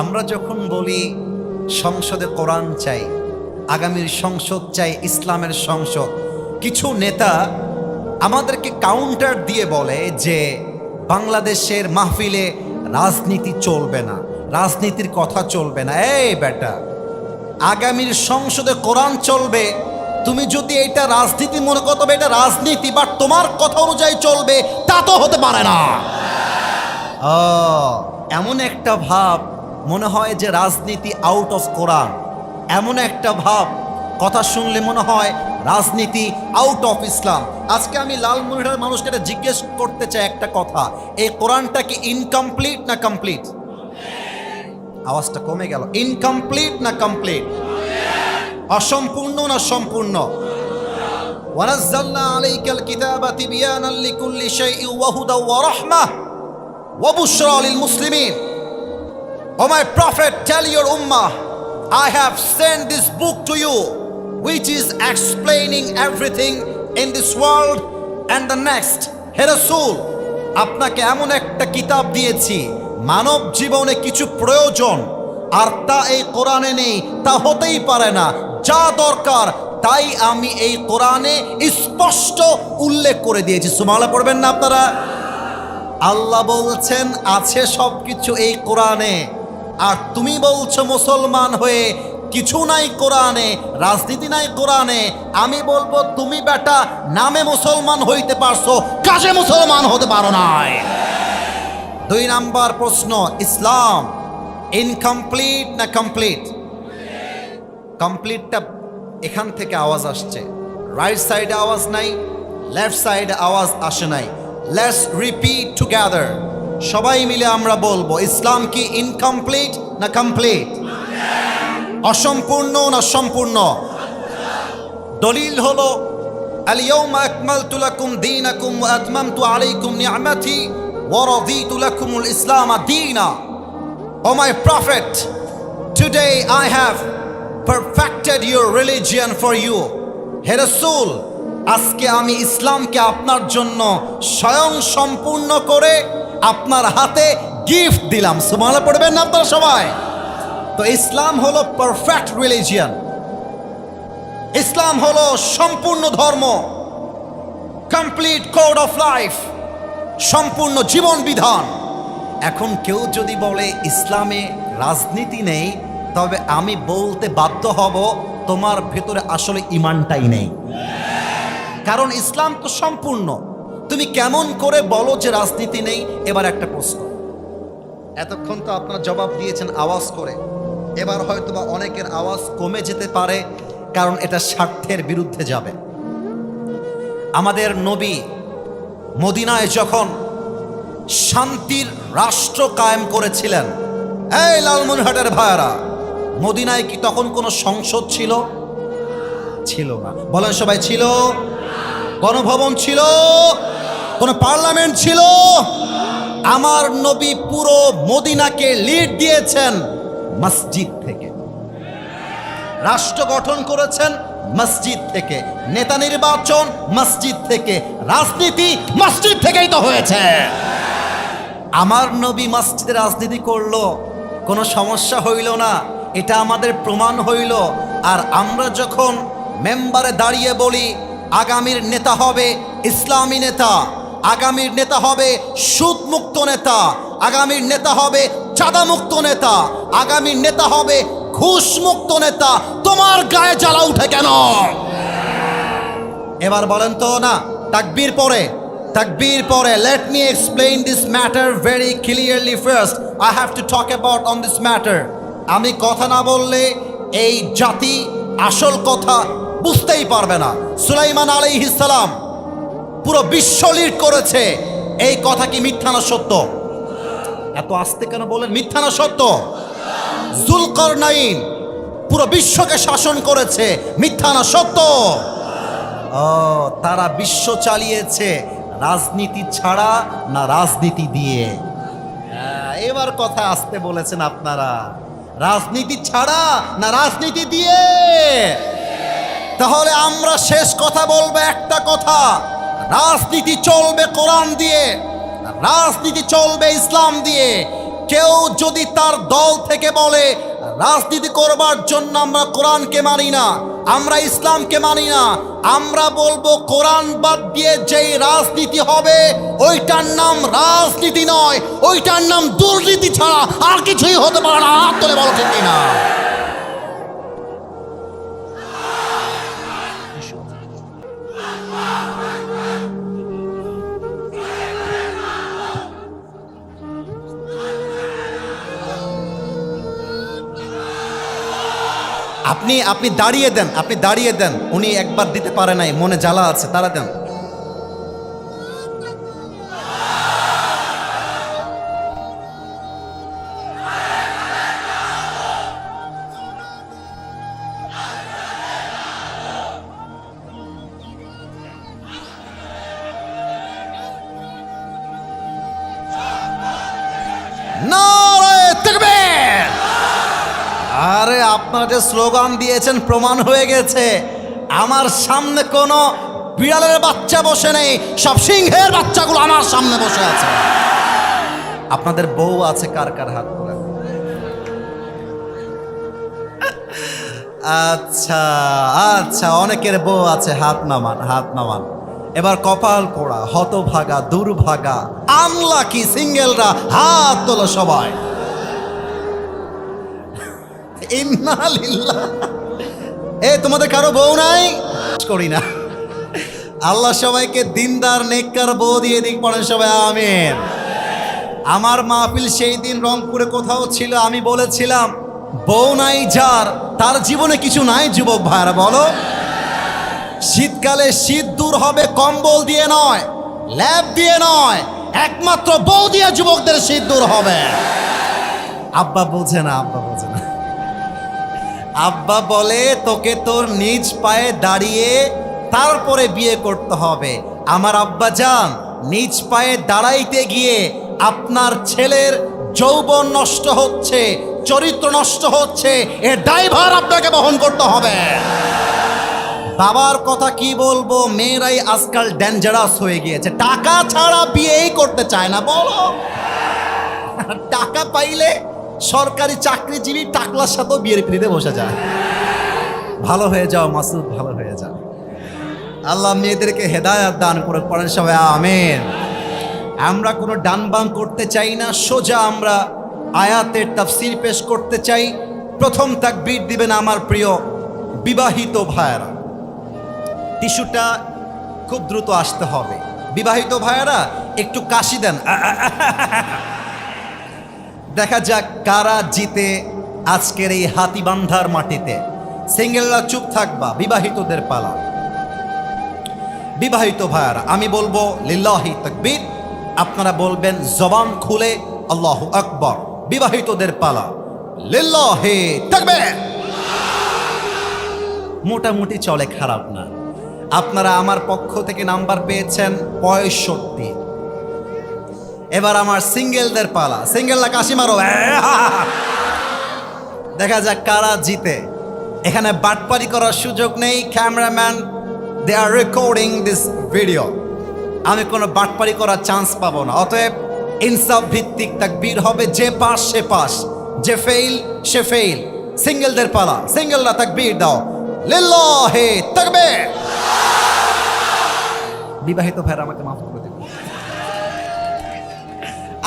আমরা যখন বলি সংসদে কোরআন চাই, আগামীর সংসদ চাই, ইসলামের সংসদ, কিছু নেতা আমাদেরকে কাউন্টার দিয়ে বলে যে বাংলাদেশের মাহফিলে রাজনীতি চলবে না, রাজনীতির কথা চলবে না। এই বেটা, আগামীর সংসদে কোরআন চলবে, তুমি যদি এটা রাজনীতি মনে করো, তবে এটা রাজনীতি বা তোমার কথা অনুযায়ী চলবে, তা তো হতে পারে না। এমন একটা ভাব মনে হয় যে রাজনীতি আউট অফ কোরআন এমন একটা ভাব, কথা শুনলে মনে হয় রাজনীতি আউট অফ ইসলাম আজকে আমি লালমনিহার মানুষকে জিজ্ঞেস করতে চাই একটা কথা, এই কোরআনটা কি ইনকমপ্লিট না কমপ্লিট আওয়াজটা কমে গেল। ইনকমপ্লিট না কমপ্লিট অসম্পূর্ণ না সম্পূর্ণ? ওয়ানাজ্জালনা আলাইকাল কিতাবা তিবয়ানাল লিকুল্লি শাইইন ওয়া হুদা ওয়া রাহমাহ। ওয়া বুশরা লিল মুসলিমিন। O my prophet, tell your ummah, I have sent this book to you, which is explaining everything in this world and the next. হে রসুল আপনাকে এমন একটা কিতাব দিয়েছি মানব জীবনে কিছু প্রয়োজন আর তা এই কোরআনে নেই তা হতেই পারে না। যা দরকার তাই আমি এই কোরআনে স্পষ্ট উল্লেখ করে দিয়েছি। সুমালা পড়বেন না আপনারা? আল্লাহ বলছেন আছে সব কিছু এই কোরআনে। আর তুমি বলছো মুসলমান হয়ে কিছু নাই কোরআনে, রাজনীতি নাই কোরআনে, আমি বলব তুমি বেটা নামে মুসলমান হইতে পারছ, কাজে মুসলমান হতে পারো নাই। দুই নাম্বার প্রশ্ন, ইসলাম ইনকমপ্লিট না কমপ্লিট কমপ্লিটটা এখান থেকে আওয়াজ আসছে। রাইট সাইডে আওয়াজ নাই লেফট সাইডে আওয়াজ আসে নাই। লেটস রিপিট টুগেদার সবাই মিলে আমরা বলবো ইসলাম কি ইনকমপ্লিট না কমপ্লিট অসম্পূর্ণ না সম্পূর্ণ দলিল হলো اليوم أكملت لكم دينكم وأتممت عليكم نعمتي ورضيت لكم الإسلام دينا O my prophet, today I have perfected your religion for you. হে রসুল আজকে আমি ইসলামকে আপনার জন্য স্বয়ং সম্পূর্ণ করে আপনার হাতে গিফট দিলাম। সুমালা পড়বেন না আপনারা সবাই? তো ইসলাম হলো পারফেক্ট রিলিজিয়ান ইসলাম হলো সম্পূর্ণ ধর্ম। কমপ্লিট কোড অফ লাইফ সম্পূর্ণ জীবন বিধান। এখন কেউ যদি বলে, ইসলামে রাজনীতি নেই, তবে আমি বলতে বাধ্য হব, তোমার ভেতরে আসলে ইমানটাই নেই। কারণ ইসলাম তো সম্পূর্ণ। তুমি কেমন করে বলো যে রাজনীতি নেই? এবার একটা প্রশ্ন। এতক্ষণ তো আপনার জবাব দিয়েছেন আওয়াজ করে। এবার হয়তো বা অনেকের আওয়াজ কমে যেতে পারে, কারণ এটা স্বার্থের বিরুদ্ধে যাবে। আমাদের নবী মদিনায় যখন শান্তির রাষ্ট্র কায়েম করেছিলেন, এই লালমনিরহাটের ভাইয়ারা, মদিনায় কি তখন কোনো সংসদ ছিল? ছিল না। বলেন সবাই, ছিল। গণভবন ছিল। কোনো পার্লামেন্ট ছিল? আমার নবী পুরো মদিনাকে লিড দিয়েছেন মসজিদ থেকে। রাষ্ট্র গঠন করেছেন মসজিদ থেকে। নেতা নির্বাচন মসজিদ থেকে। রাজনীতি মসজিদ থেকেই তো হয়েছে। আমার নবী মসজিদে রাজনীতি করল, কোনো সমস্যা হইল না, এটা আমাদের প্রমাণ হইল। আর আমরা যখন মেম্বারে দাঁড়িয়ে বলি, আগামীর নেতা হবে ইসলামী নেতা আগামীর নেতা হবে সুদ মুক্ত নেতা, আগামীর নেতা হবে চাঁদা মুক্ত নেতা, আগামীর নেতা হবে ঘুষ মুক্ত নেতা। তোমার গায়ে জ্বালা উঠে কেন? এবার বলেন তো না, তাকবীর পরে তাকবীর পরে let me explain this matter very clearly first I have to talk about on this matter আমি কথা না বললে এই জাতি আসল কথা বুঝতেই পারবে না। সুলাইমান আলাইহিস সালাম পুরো বিশ্ব লিড করেছে। এই কথা কি মিথ্যা না সত্য? এত আস্তে কেন বলেন? মিথ্যা না সত্য? জুলকর নাইন পুরো বিশ্বকে শাসন করেছে। মিথ্যা না সত্য? ও তারা বিশ্ব চালিয়েছে। রাজনীতি ছাড়া না রাজনীতি দিয়ে। হ্যাঁ, এবার কথা আসতে বলেছেন আপনারা। রাজনীতি ছাড়া না রাজনীতি দিয়ে। তাহলে আমরা শেষ কথা বলব একটা কথা। রাজনীতি চলবে কোরআন দিয়ে, রাজনীতি চলবে ইসলাম দিয়ে। কেউ যদি তার দল থেকে বলে, রাজনীতি করবার জন্য আমরা কোরআনকে মানি না, আমরা ইসলামকে মানি না, আমরা বলব কোরআন বাদ দিয়ে যেই রাজনীতি হবে, ওইটার নাম রাজনীতি নয়, ওইটার নাম দুর্নীতি ছাড়া আর কিছুই হতে পারে না। হাত তুলে বলো ঠিক না আপনি আপনি দাঁড়িয়ে দেন, আপনি দাঁড়িয়ে দেন। উনি একবার দিতে পারে নাই, মনে জ্বালা আছে তারা দেন। আপনারা যে স্লোগান দিয়েছেন, প্রমাণ হয়ে গেছে। আমার সামনে কোনো বিড়ালের বাচ্চা বসে নেই, সব সিংহের বাচ্চাগুলো আমার সামনে বসে আছে। আপনাদের বউ আছে, কার কার হাত তোলেন আচ্ছা আচ্ছা অনেকের বউ আছে, হাত নামান হাত নামান। এবার কপাল পোড়া হতভাগা, দুর্ভাগা, আনলাকি সিঙ্গেলরা হাত তোলো সবাই। এ, তোমাদের কারও বউ নাই? করি না। আল্লাহ সবাইকে দিনদার, নেককার বউ দিয়ে দিক, পড়েন সবাই, আমিন। আমার মাহফিল সেই দিন রংপুরে কোথাও ছিল, আমি বলেছিলাম, বউ নাই যার, তার জীবনে কিছু নাই, যুবক ভাইরা বলো। শীতকালে শীত দূর হবে, কম্বল দিয়ে নয়, ল্যাব দিয়ে নয়, একমাত্র বউ দিয়ে যুবকদের শীত দূর হবে। আব্বা বোঝে না, আব্বা বোঝে না। আব্বা বলে, তোকে তোর নিজ পায়ে দাঁড়িয়ে তারপরে বিয়ে করতে হবে। আমার আব্বা যান, নিজ পায়ে দাঁড়াইতে গিয়ে আপনার ছেলের যৌবন নষ্ট হচ্ছে, চরিত্র নষ্ট হচ্ছে এর ড্রাইভার আপনাকে বহন করতে হবে। বাবার কথা কি বলব? মেয়েরাই আজকাল ডেঞ্জারাস হয়ে গিয়েছে। টাকা ছাড়া বিয়েই করতে চায় না, বলো। টাকা পাইলে সরকারি চাকরিজীবী টাকলার সাথেও বিয়ের পিড়িতে বসে যায়। ভালো হয়ে যাও, মাসুদ, ভালো হয়ে যাও। আল্লাহ মেয়েদেরকে হেদায়াত দান করে পড়েন সবাই, আমেন। আমরা কোনো ডান বাম করতে চাই না, সোজা আমরা আয়াতের তাফসির পেশ করতে চাই। প্রথম তাক তাকবীর দিবেন আমার প্রিয় বিবাহিত ভাইয়েরা। টিস্যুটা খুব দ্রুত আসতে হবে। বিবাহিত ভাইয়েরা, একটু কাশি দেন। দেখা যাক কারা জিতে আজকের এই হাতিবান্ধার মাটিতে। সিঙ্গেলরা চুপ থাকবা, বিবাহিতদের পালা। বিবাহিত ভাইয়ারা, আমি বলব, লিল্লাহি তাকবীর। আপনারা বলবেন, জবান খুলে, আল্লাহ আকবর, বিবাহিতদের পালা। লিল্লাহি তাকবীর! মোটামুটি চলে খারাপ না। আপনারা আমার পক্ষ থেকে নাম্বার পেয়েছেন পঁয়ষট্টি। এবার আমার সিঙ্গেলদের পালা। সিঙ্গেলরা কাশি মারো। দেখা যাক কারা জিতে। এখানে বাটপারি করার সুযোগ নেই, cameraman they are recording this video আমি কোনো বাটপারি করার চান্স পাবো না। অতএব ইনসাফ ভিত্তিক তাকবীর হবে, যে পাস, সে পাস। যে ফেইল সে ফেইল সিঙ্গেলদের পালা। সিঙ্গেলরা তাকবীর দাও। লিল্লাহি তাকবীর। বিবাহিত ভাইরা আমাকে মাফ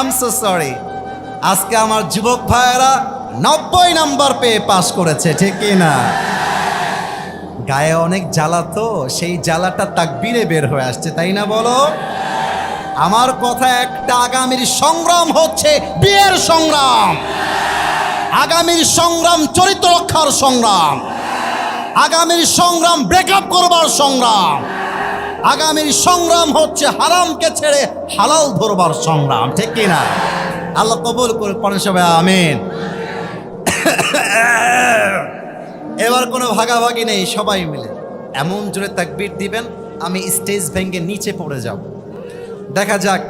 আম সো সরি আজকে আমার যুবক ভাইয়েরা নব্বই নাম্বার পেয়ে পাশ করেছে, ঠিক না? গায়ে অনেক জ্বালা তো, সেই জ্বালাটা তাকবীরে বের হয়ে আসছে, তাই না বলো? আমার কথা একটা আগামীর সংগ্রাম হচ্ছে বিয়ের সংগ্রাম। আগামীর সংগ্রাম চরিত্র রক্ষার সংগ্রাম। আগামীর সংগ্রাম ব্রেকআপ করবার সংগ্রাম। আগামীর সংগ্রাম হচ্ছে হারামকে ছেড়ে হালাল ধরবার সংগ্রাম, ঠিক কি না? আল্লাহ কবুল করে পড়েন সবাই, আমিন। এবার কোনো ভাগাভাগি নেই, সবাই মিলে। এমন জোরে তাকবীর দিবেন, আমি স্টেজ ভেঙে নিচে পড়ে যাব। দেখা যাক,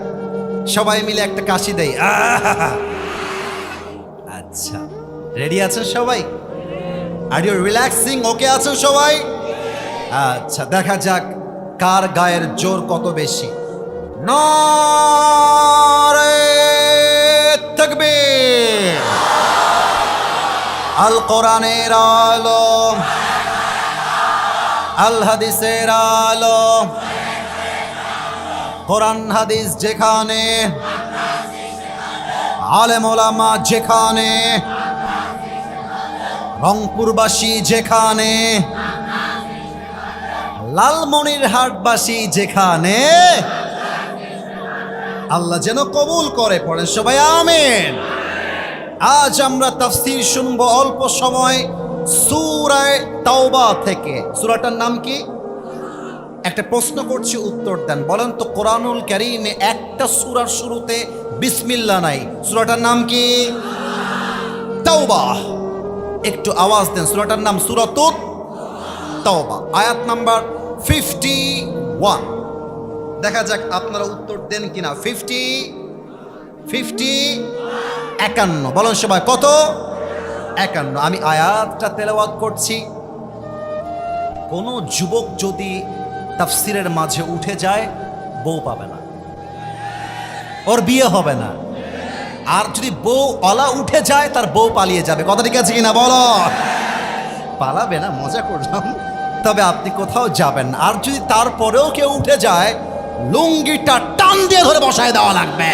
সবাই মিলে একটা কাশি দেই! আচ্ছা রেডি আছেন সবাই? আর ইউ রিল্যাক্সিং ওকে আছেন সবাই? আচ্ছা দেখা যাক। কার গায়ের জোর কত বেশি? থাকবে আল কোরআনের আলো আল হাদিসের আলো কোরআন, হাদিস যেখানে। আলেম ওলামা যেখানে। রংপুরবাসী যেখানে। লালমনিরহাটবাসী যেখানে, আল্লাহ যেন কবুল করে, পড়েন সবাই আমেন। আজ আমরা তাফসীর শুনব অল্প সময় সূরায় তাওবা থেকে। সূরাটার নাম কি? একটা প্রশ্ন করছি, উত্তর দেন। বলেন তো, কোরআনুল কারীমে একটা সূরার শুরুতে বিসমিল্লাহ নাই, সূরাটার নাম কি? তাওবা। একটু আওয়াজ দেন, সূরাটার নাম সূরাতুত তাওবা। আয়াত নাম্বার ফিফটি ওয়ান দেখা যাক আপনারা উত্তর দেন কিনা। ফিফটি ফিফটি একান্ন। বলেন সবাই, কত? একান্ন। আমি আয়াতটা তেলাওয়াত করছি। কোনো যুবক যদি তাফসিরের মাঝে উঠে যায়, বউ পাবে না। ওর বিয়ে হবে না। আর যদি বউ অলা উঠে যায়, তার বউ পালিয়ে যাবে। কথা ঠিক আছে কিনা? বলো। পালাবে না, মজা করলাম। তবে আপনি কোথাও যাবেন আর যদি তারপরেও কেউ উঠে যায়, লুঙ্গিটা টান দিয়ে ধরে বসায় দেওয়া লাগবে।